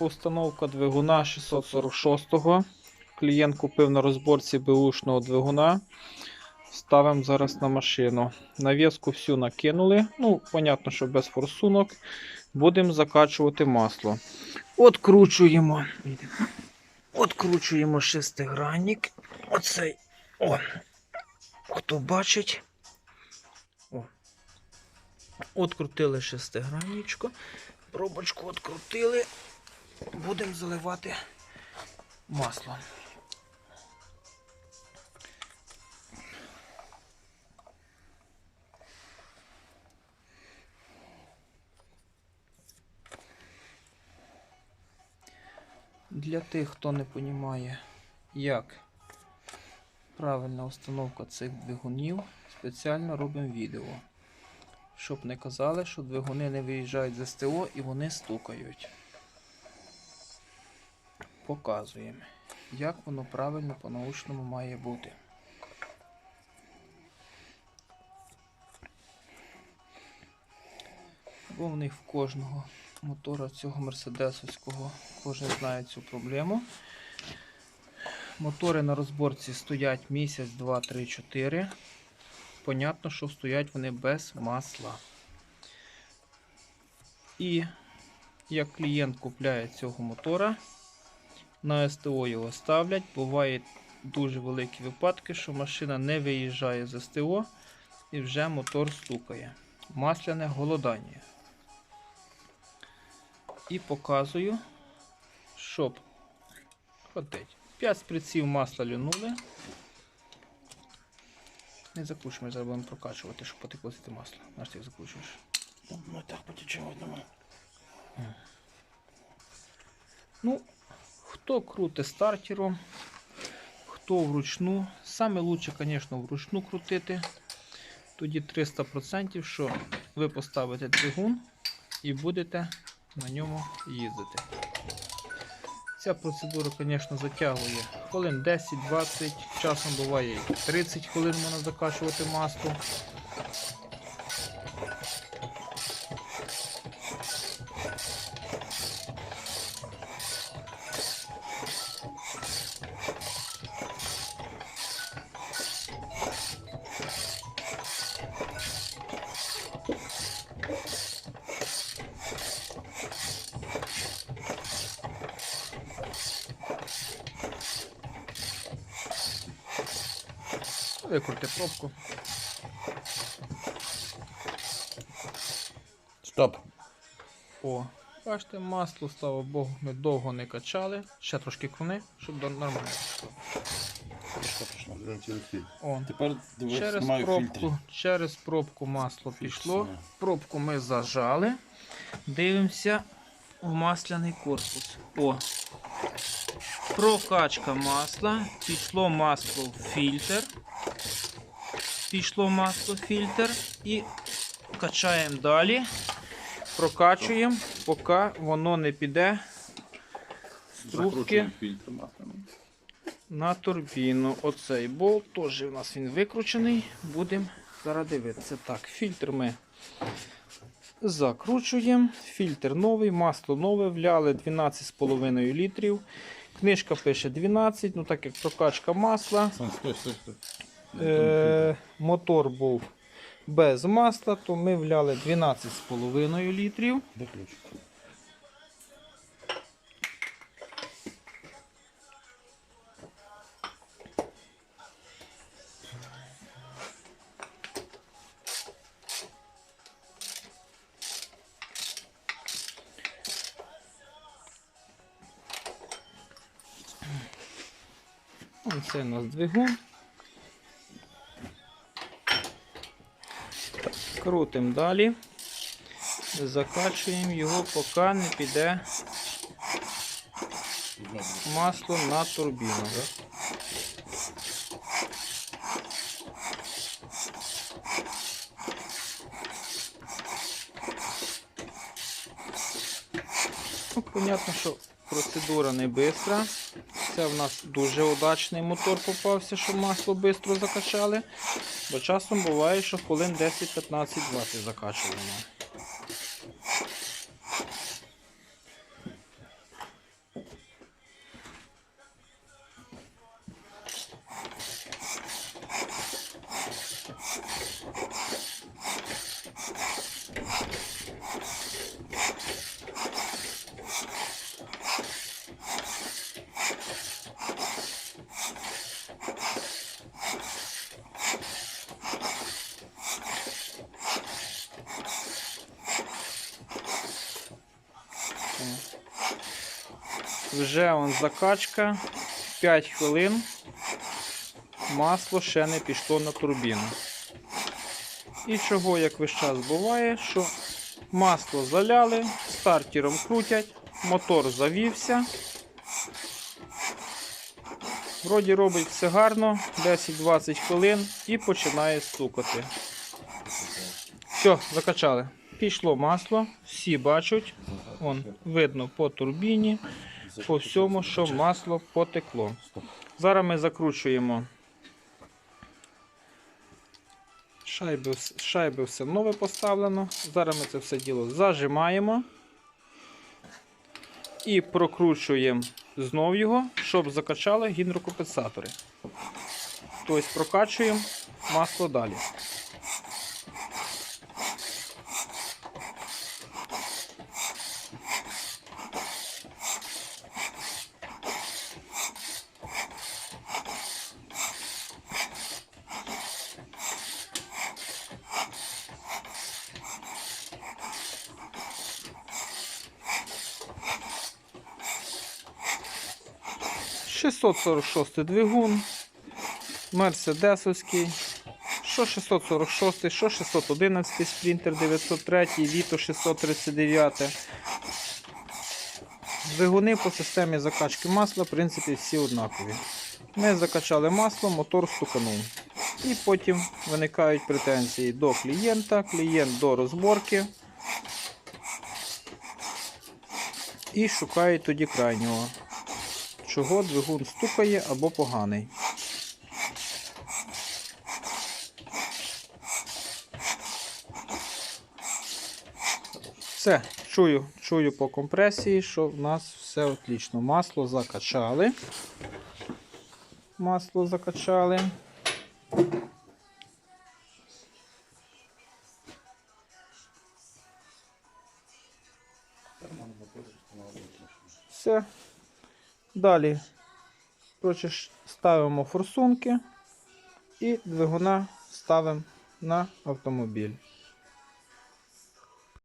Установка двигуна 646-го. Клієнт купив на розборці беушного двигуна. Ставимо зараз на машину. Нав'язку всю накинули. Ну, понятно, що без форсунок. Будемо закачувати масло. Откручуємо. Откручуємо шестигранник. Оцей. О. Хто бачить. О. Открутили шестигранничко. Пробочку открутили. Будемо заливати масло. Для тих, хто не розуміє, як правильна установка цих двигунів, спеціально робимо відео. Щоб не казали, що двигуни не виїжджають з СТО і вони стукають. Показуємо, як воно правильно по-научному має бути. Бо в них в кожного мотора цього мерседесовського кожен знає цю проблему. Мотори на розборці стоять місяць, два, три, чотири. Понятно, що стоять вони без масла. І як клієнт купляє цього мотора, на СТО його ставлять. Бувають дуже великі випадки, що машина не виїжджає з СТО і вже мотор стукає. Масляне голодання. І показую, щоб хватить. 5 сприців масла люнули. Не закручуємо, зараз будемо прокачувати, щоб потекло це масло. Наш ти їх закручуєш. Ми так потічемо одному. Ну, хто крутить стартером, хто вручну. Саме лучше, звісно, вручну крутити. Тоді 300%, що ви поставите двигун і будете на ньому їздити. Ця процедура, звісно, затягує хвилин 10-20, часом буває і 30 хвилин можна закачувати масло. Викрути пробку. Стоп. О, бачите, масло, слава Богу, ми довго не качали. Ще трошки круни, щоб до- нормально пішло. О, Тепер дивись, через пробку, фільтри. через пробку масло Фільтр пішло. Пробку ми зажали. Дивимося в масляний корпус. О. Прокачка масла. Пішло масло в фільтр. Пішло масло фільтр. І качаємо далі. Прокачуємо, поки воно не піде з трубки на турбіну. Оцей болт теж у нас він викручений. Будемо зараз дивитися. Так, фільтр ми закручуємо. Фільтр новий, масло нове, вляли 12,5 літрів. Книжка пише 12, ну так як прокачка масла. Стой, стой, стой. Е, мотор був без масла, то ми вляли 12,5 літрів. Де ключ? Це у нас двигун. Крутимо далі. Закачуємо його, поки не піде масло на турбіну. Ну, понятно, що процедура не швидка. Це в нас дуже удачний мотор попався, що масло швидко закачали. Бо часом буває, що хвилин 10, 15, 20 закачуємо. Бачимо. Вже он закачка. 5 хвилин. Масло ще не пішло на турбіну. І чого, як весь час буває, що масло заляли, стартером крутять, мотор завівся. Вроді робить все гарно, 10-20 хвилин і починає стукати. Все, закачали. Пішло масло, всі бачать, он, видно по турбіні, по всьому, що масло потекло. Зараз ми закручуємо. Шайби, шайби все нове поставлено. Зараз ми це все діло зажимаємо і прокручуємо знов його, щоб закачали гідрокомпенсатори. Тобто прокачуємо масло далі. — 646 двигун, мерседесовський, що 646, що 611 спринтер 903, Віто 639. Двигуни по системі закачки масла, в принципі, всі однакові. Ми закачали масло, мотор стуканув. І потім виникають претензії до клієнта, клієнт до розборки. І шукає тоді крайнього, чого двигун стукає або поганий. Все, чую, чую по компресії, що в нас все отлично. Масло закачали. Масло закачали. Все. Далі ставимо форсунки і двигуна ставимо на автомобіль.